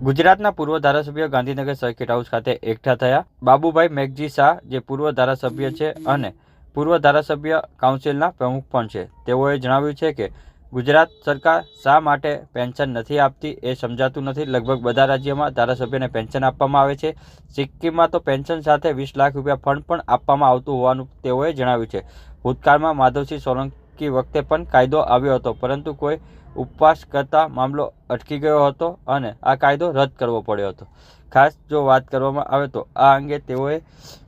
ગુજરાતના પૂર્વ ધારાસભ્ય ગાંધીનગર સર્કિટ હાઉસ ખાતે એકઠા થયા. બાબુભાઈ મેઘજી શાહ, જે પૂર્વ ધારાસભ્ય છે અને પૂર્વ ધારાસભ્ય કાઉન્સિલના પ્રમુખ પણ છે, તેઓએ જણાવ્યું છે કે ગુજરાત સરકાર શા માટે પેન્શન નથી આપતી એ સમજાતું નથી. લગભગ બધા રાજ્યમાં ધારાસભ્યને પેન્શન આપવામાં આવે છે. સિક્કિમમાં તો પેન્શન સાથે વીસ લાખ રૂપિયા ફંડ પણ આપવામાં આવતું હોવાનું તેઓએ જણાવ્યું છે. ભૂતકાળમાં માધવસિંહ સોલંકી વખતે પણ કાયદો આવ્યો હતો, પરંતુ કોઈ ઉપવાસ કરતા મામલો અટકી ગયો હતો અને આ કાયદો રદ કરવો પડ્યો હતો. ખાસ જો વાત કરવામાં આવે તો આ અંગે તેઓએ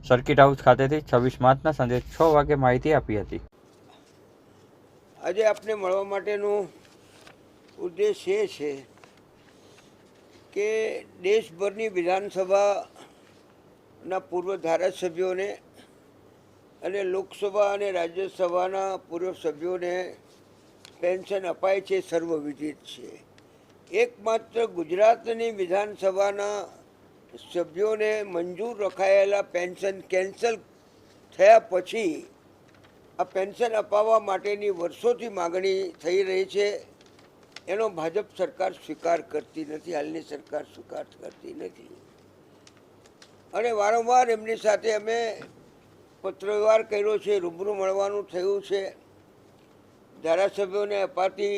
સર્કિટ હાઉસ ખાતેથી છવ્વીસ માર્ચના સાંજે છ વાગે માહિતી આપી હતી. આજે આપને મળવા માટેનું ઉદ્દેશ એ છે કે દેશભરની વિધાનસભાના પૂર્વ ધારાસભ્યોને અને લોકસભા અને રાજ્યસભાના પૂર્વ સભ્યોને પેન્શન અપાય છે, સર્વવિદિત છે. એકમાત્ર ગુજરાતની વિધાનસભાના સભ્યોને મંજૂર રખાયેલા પેન્શન કેન્સલ થયા પછી આ પેન્શન અપાવવા માટેની વર્ષોથી માગણી થઈ રહી છે. એનો ભાજપ સરકાર સ્વીકાર કરતી નથી, હાલની સરકાર સ્વીકાર કરતી નથી. અને વારંવાર એમની સાથે અમે પત્રવ્યવહાર કર્યો છે, રૂબરૂ મળવાનું થયું છે. ધારાસભ્યોને અપાતી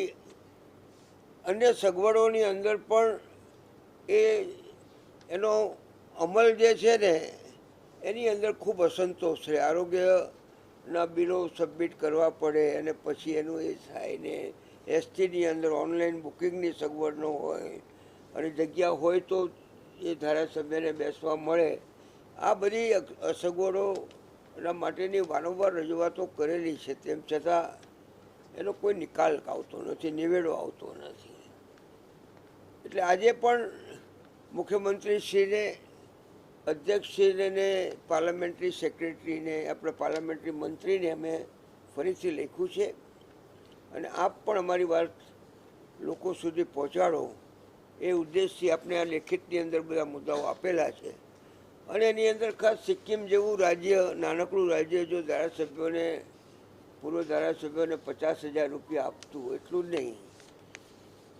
અન્ય સગવડોની અંદર પણ એ એનો અમલ જે છે ને, એની અંદર ખૂબ અસંતોષ છે. આરોગ્યના બિલો સબમિટ કરવા પડે અને પછી એનું એ થાય ને, એસટીની અંદર ઓનલાઈન બુકિંગની સગવડ ન હોય અને જગ્યા હોય તો એ ધારાસભ્યને બેસવા મળે. આ બધી અસગવડોના માટેની વારંવાર રજૂઆતો કરેલી છે. તેમ છતાં એનો કોઈ નિકાલ આવતો નથી, નિવેડો આવતો નથી. એટલે આજે પણ મુખ્યમંત્રીશ્રીને, અધ્યક્ષશ્રીને ને પાર્લામેન્ટરી સેક્રેટરીને, આપણે પાર્લામેન્ટરી મંત્રીને અમે ફરીથી લખ્યું છે. અને આપ પણ અમારી વાત લોકો સુધી પહોંચાડો. એ ઉદ્દેશથી આપણે આ લેખિતની અંદર બધા મુદ્દાઓ આપેલા છે. અને એની અંદર ખાસ સિક્કિમ જેવું રાજ્ય, નાનકડું રાજ્ય જો ધારાસભ્યોને પૂર્વ ધારાસભ્યોને પચાસ હજાર રૂપિયા આપતું એટલું જ નહીં.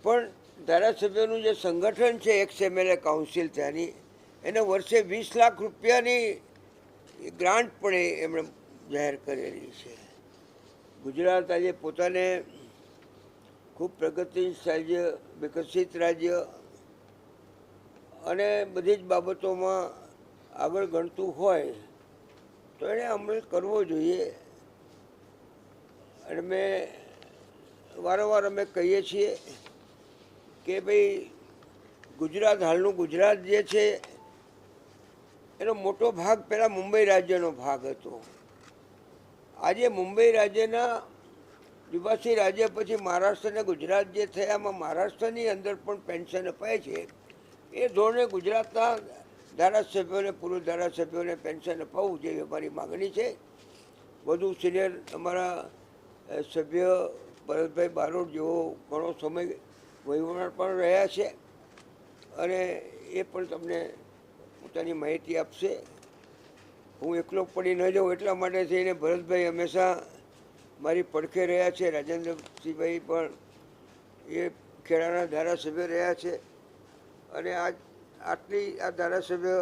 પણ ધારાસભ્યોનું જે સંગઠન છે, એક્સ એમએલએ કાઉન્સિલ ત્યાંની, એને વર્ષે વીસ લાખ રૂપિયાની ગ્રાન્ટ પણ એમણે જાહેર કરેલી છે. ગુજરાત આજે પોતાને ખૂબ પ્રગતિશીલ રાજ્ય, વિકસિત રાજ્ય અને બધી જ બાબતોમાં આગળ ગણતું હોય તો એણે અમલ કરવો જોઈએ. અને મેં વારંવાર અમે કહીએ છીએ કે ભાઈ ગુજરાત, હાલનું ગુજરાત જે છે, એનો મોટો ભાગ પહેલાં મુંબઈ રાજ્યનો ભાગ હતો. આજે મુંબઈ રાજ્યના દિવાસી રાજ્ય પછી મહારાષ્ટ્ર અને ગુજરાત જે થયામાં મહારાષ્ટ્રની અંદર પણ પેન્શન અપાય છે. એ ધોરણે ગુજરાતના ધારાસભ્યોને, પૂર્વ ધારાસભ્યોને પેન્શન અપાવવું જે અમારી માગણી છે. વધુ સિનિયર અમારા સભ્ય ભરતભાઈ બારોટ જેવો ઘણો સમય વહીવટ પણ રહ્યા છે અને એ પણ તમને પોતાની માહિતી આપશે. હું એકલો પડી ન જાઉં એટલા માટે થઈને ભરતભાઈ હંમેશા મારી પડખે રહ્યા છે. રાજેન્દ્રસિંહભાઈ પણ એ ખેડાના ધારાસભ્ય રહ્યા છે અને આ આટલી આ ધારાસભ્ય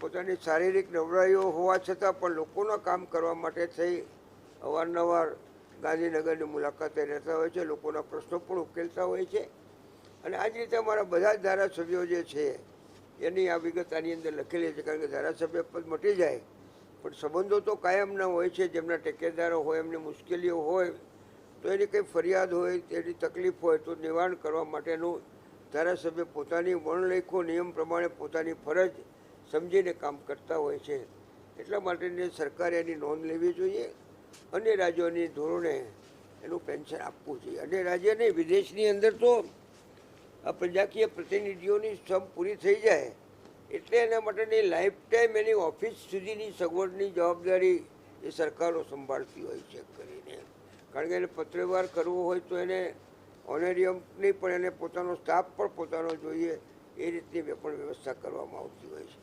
પોતાની શારીરિક નબળાઈઓ હોવા છતાં પણ લોકોના કામ કરવા માટે થઈ અવારનવાર ગાંધીનગરની મુલાકાતે રહેતા હોય છે, લોકોના પ્રશ્નો પણ ઉકેલતા હોય છે. અને આ જ રીતે અમારા બધા જ ધારાસભ્યો જે છે, એની આ વિગત આની અંદર લખેલી છે, કારણ કે ધારાસભ્ય પદ મટી જાય, પણ સંબંધો તો કાયમના હોય છે, જેમના ટેકેદારો હોય, એમની મુશ્કેલીઓ હોય, તો એની કંઈ ફરિયાદ હોય તેની તકલીફ હોય, તો નિવારણ કરવા માટેનું ધારાસભ્ય પોતાની વર્ણલેખો, નિયમ પ્રમાણે પોતાની ફરજ સમજીને કામ કરતા હોય છે. એટલા માટેની સરકારે એની નોંધ લેવી જોઈએ. અન્ય રાજ્યોની ધોરણે એનું પેન્શન આપવું જોઈએ. અને રાજ્ય નહીં, વિદેશની અંદર તો આ પ્રજાકીય પ્રતિનિધિઓની સમ પૂરી થઈ જાય એટલે એના માટેની લાઈફ ટાઈમ એની ઓફિસ સુધીની સગવડની જવાબદારી એ સરકારો સંભાળતી હોય છે કરીને. કારણ કે એને પત્રવ્યવહાર કરવો હોય તો એને ઓનેરિયમની પણ એને પોતાનો સ્ટાફ પણ પોતાનો જોઈએ. એ રીતની પણ વ્યવસ્થા કરવામાં આવતી હોય છે.